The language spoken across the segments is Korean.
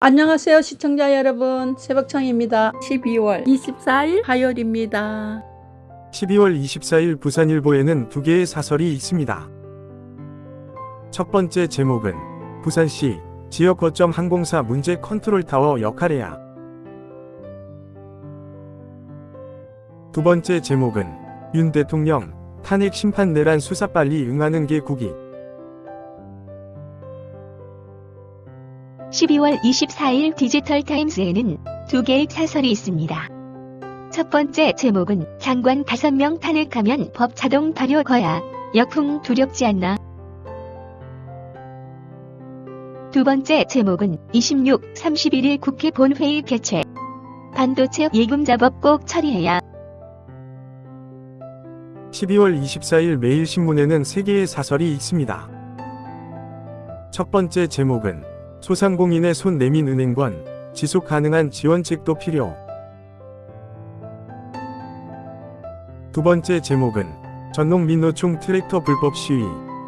안녕하세요 시청자 여러분 새벽청입니다 12월 24일 화요일입니다 12월 24일 부산일보에는 두 개의 사설이 있습니다. 첫 번째 제목은 부산시 지역 거점 항공사 문제 컨트롤 타워 역할에야. 두 번째 제목은 윤 대통령 탄핵 심판 내란 수사 빨리 응하는 게 국이. 12월 24일 디지털 타임스에는 두 개의 사설이 있습니다. 첫 번째 제목은 장관 5명 탄핵하면 법 자동 발효 거야. 역풍 두렵지 않나? 두 번째 제목은 26, 31일 국회 본회의 개최. 반도체 예금자법 꼭 처리해야. 12월 24일 매일신문에는 세 개의 사설이 있습니다. 첫 번째 제목은 소상공인의 손 내민 은행권 지속 가능한 지원책도 필요. 두 번째 제목은 전농민노총 트랙터 불법 시위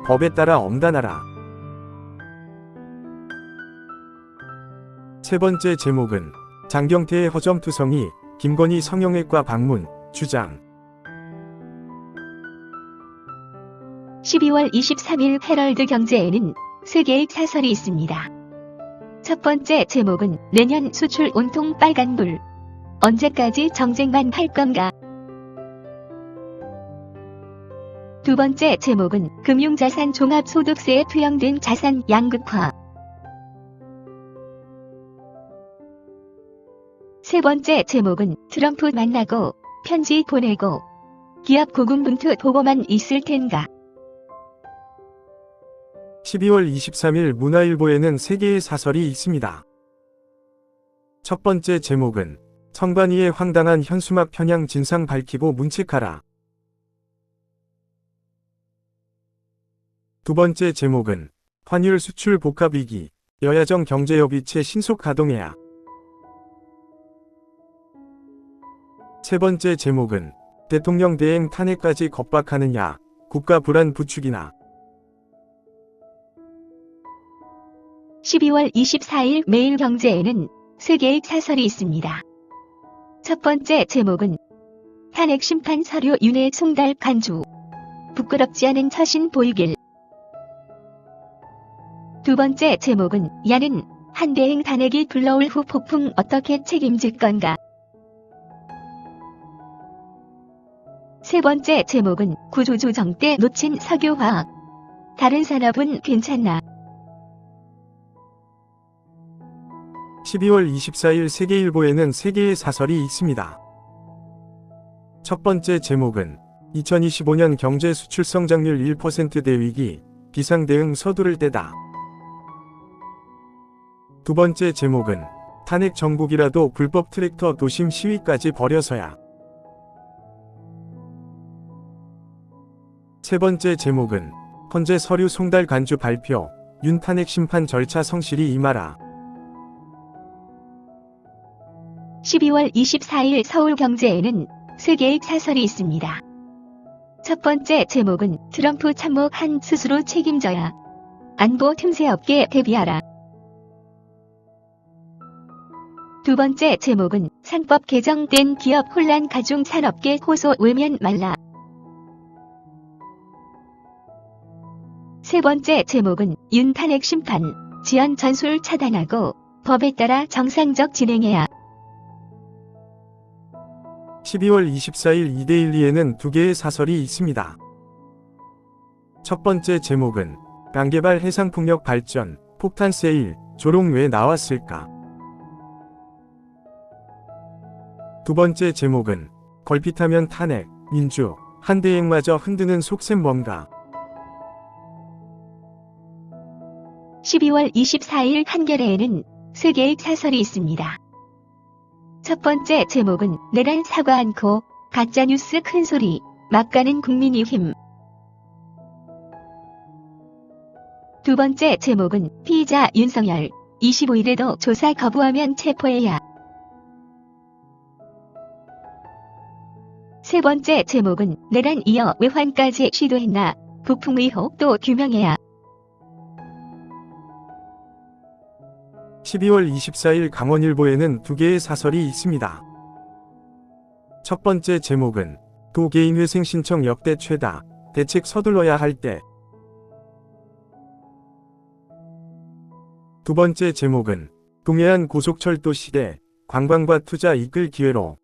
법에 따라 엄단하라. 세 번째 제목은 장경태의 허점투성이 김건희 성형외과 방문 주장. 12월 23일 헤럴드 경제에는 세 개의 사설이 있습니다. 첫 번째 제목은 내년 수출 온통 빨간불. 언제까지 정쟁만 할 건가? 두 번째 제목은 금융자산 종합소득세에 투영된 자산 양극화. 세 번째 제목은 트럼프 만나고 편지 보내고 기업 고군분투 보고만 있을 텐가. 12월 23일 문화일보에는 세 개의 사설이 있습니다. 첫 번째 제목은 선관위의 황당한 현수막 편향 진상 밝히고 문책하라. 두 번째 제목은 환율 수출 복합 위기, 여야정 경제협의체 신속 가동해야. 세 번째 제목은 대통령 대행 탄핵까지 겁박하느냐, 국가 불안 부추기나. 12월 24일 매일경제에는 세 개의 사설이 있습니다. 첫 번째 제목은 탄핵 심판 서류 윤회 송달 간주. 부끄럽지 않은 처신 보이길. 두 번째 제목은 야는 한대행 탄핵이 불러올 후 폭풍 어떻게 책임질 건가. 세 번째 제목은 구조조정 때 놓친 석유화학. 다른 산업은 괜찮나. 12월 24일 세계일보에는 세 개의 사설이 있습니다. 첫 번째 제목은 2025년 경제 수출 성장률 1%대 위기, 비상 대응 서두를 때다. 두 번째 제목은 탄핵 정국이라도 불법 트랙터 도심 시위까지 벌여서야. 세 번째 제목은 헌재 서류 송달 간주 발표, 윤 탄핵 심판 절차 성실히 임하라. 12월 24일 서울경제에는 세 개의 사설이 있습니다. 첫 번째 제목은 트럼프 참모 한 스스로 책임져야 안보 틈새 없게 대비하라. 두 번째 제목은 상법 개정된 기업 혼란 가중 산업계 호소 외면 말라. 세 번째 제목은 윤 탄핵 심판 지연 전술 차단하고 법에 따라 정상적 진행해야. 12월 24일 이데일리에는 두 개의 사설이 있습니다. 첫 번째 제목은 강개발 해상풍력 발전, 폭탄 세일, 조롱 왜 나왔을까? 두 번째 제목은 걸핏하면 탄핵, 민주, 한대행마저 흔드는 속셈 뭔가? 12월 24일 한겨레에는 세 개의 사설이 있습니다. 첫 번째 제목은 내란 사과 않고 가짜뉴스 큰소리 막 가는 국민의 힘. 두 번째 제목은 피의자 윤석열 25일에도 조사 거부하면 체포해야. 세 번째 제목은 내란 이어 외환까지 시도했나 북풍 의혹도 규명해야. 12월 24일 강원일보에는 두 개의 사설이 있습니다. 첫 번째 제목은 도 개인 회생 신청 역대 최다 대책 서둘러야 할 때. 두 번째 제목은 동해안 고속철도 시대 관광과 투자 이끌 기회로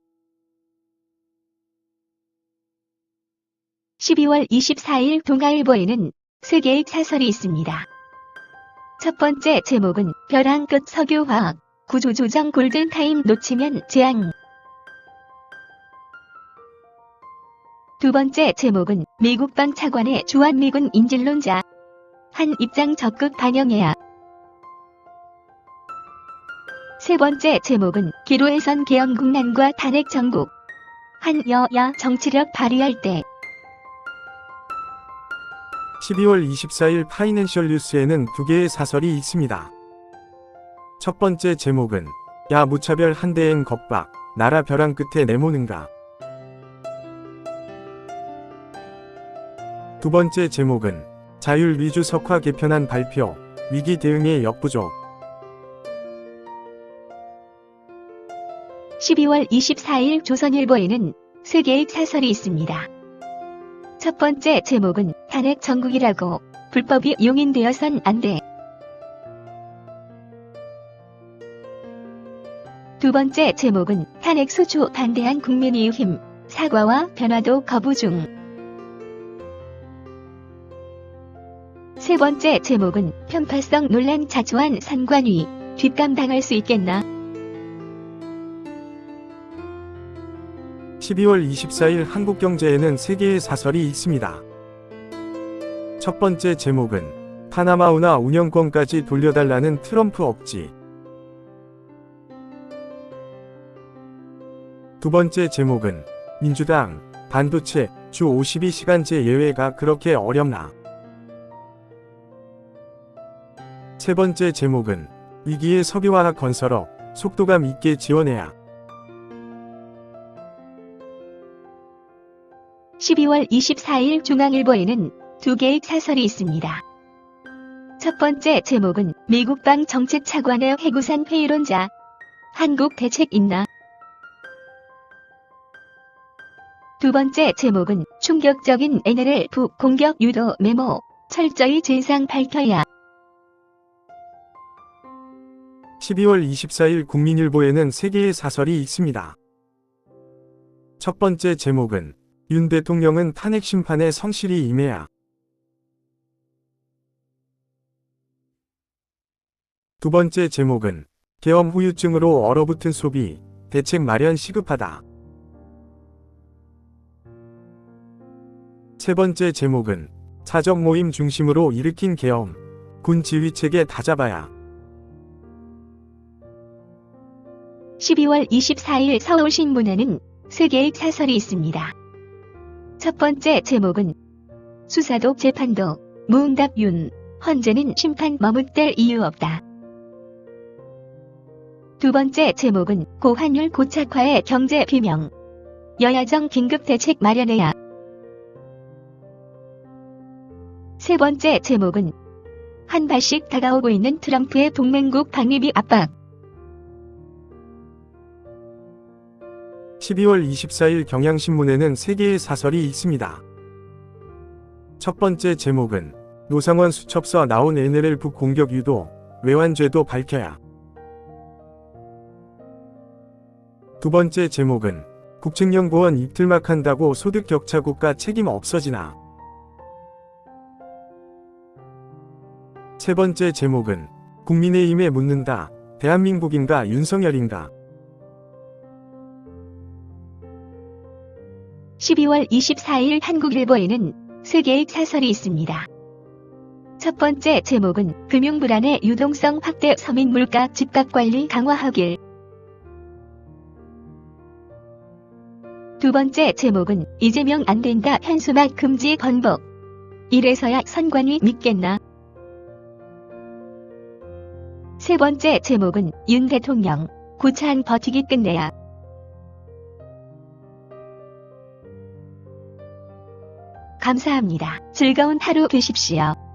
12월 24일 동아일보에는 세 개의 사설이 있습니다. 첫 번째 제목은 벼랑 끝 석유화학 구조조정 골든타임 놓치면 재앙. 두 번째 제목은 미국 방 차관의 주한미군 인질론자. 한 입장 적극 반영해야. 세 번째 제목은 기로에선 계엄국난과 탄핵 정국. 한 여야 정치력 발휘할 때. 12월 24일 파이낸셜 뉴스에는 두 개의 사설이 있습니다. 첫 번째 제목은 야 무차별 한대행 겁박 나라 벼랑 끝에 내모는가 두 번째 제목은 자율 위주 석화 개편안 발표 위기 대응의 역부족 12월 24일 조선일보에는 세 개의 사설이 있습니다. 첫 번째 제목은 탄핵 정국이라고 불법이 용인되어선 안 돼. 두 번째 제목은 탄핵 수주 반대한 국민의 힘 사과와 변화도 거부 중. 세 번째 제목은 편파성 논란 자초한 산관위 뒷감당할 수 있겠나? 12월 24일 한국경제에는 세 개의 사설이 있습니다. 첫 번째 제목은 파나마 운하 운영권까지 돌려달라는 트럼프 억지. 두 번째 제목은 민주당 반도체 주 52시간제 예외가 그렇게 어렵나. 세 번째 제목은 위기의 석유화학 건설업 속도감 있게 지원해야. 12월 24일 중앙일보에는 두 개의 사설이 있습니다. 첫 번째 제목은 미국방 정책 차관의 해구산 회의론자. 한국 대책 있나? 두 번째 제목은 충격적인 NLL 북 공격 유도 메모. 철저히 진상 밝혀야. 12월 24일 국민일보에는 세 개의 사설이 있습니다. 첫 번째 제목은 윤 대통령은 탄핵 심판에 성실히 임해야. 두 번째 제목은 계엄 후유증으로 얼어붙은 소비, 대책 마련 시급하다. 세 번째 제목은 사적 모임 중심으로 일으킨 계엄, 군 지휘체계 다잡아야. 12월 24일 서울신문에는 세 개의 사설이 있습니다. 첫 번째 제목은 수사도 재판도 무응답 윤 헌재는 심판 머뭇댈 이유 없다. 두 번째 제목은 고환율 고착화의 경제 비명 여야정 긴급 대책 마련해야. 세 번째 제목은 한 발씩 다가오고 있는 트럼프의 동맹국 방위비 압박. 12월 24일 경향신문에는 세 개의 사설이 있습니다. 첫 번째 제목은 노상원 수첩서 나온 NLL 북 공격 유도, 외환죄도 밝혀야. 두 번째 제목은 국책연구원 입틀막 한다고 소득 격차 국가 책임 없어지나. 세 번째 제목은 국민의힘에 묻는다. 대한민국인가 윤석열인가. 12월 24일 한국일보에는 세 개의 사설이 있습니다. 첫 번째 제목은 금융불안의 유동성 확대 서민 물가 집값 관리 강화하길. 두 번째 제목은 이재명 안 된다 현수막 금지 번복. 이래서야 선관위 믿겠나. 세 번째 제목은 윤 대통령 구차한 버티기 끝내야. 감사합니다. 즐거운 하루 되십시오.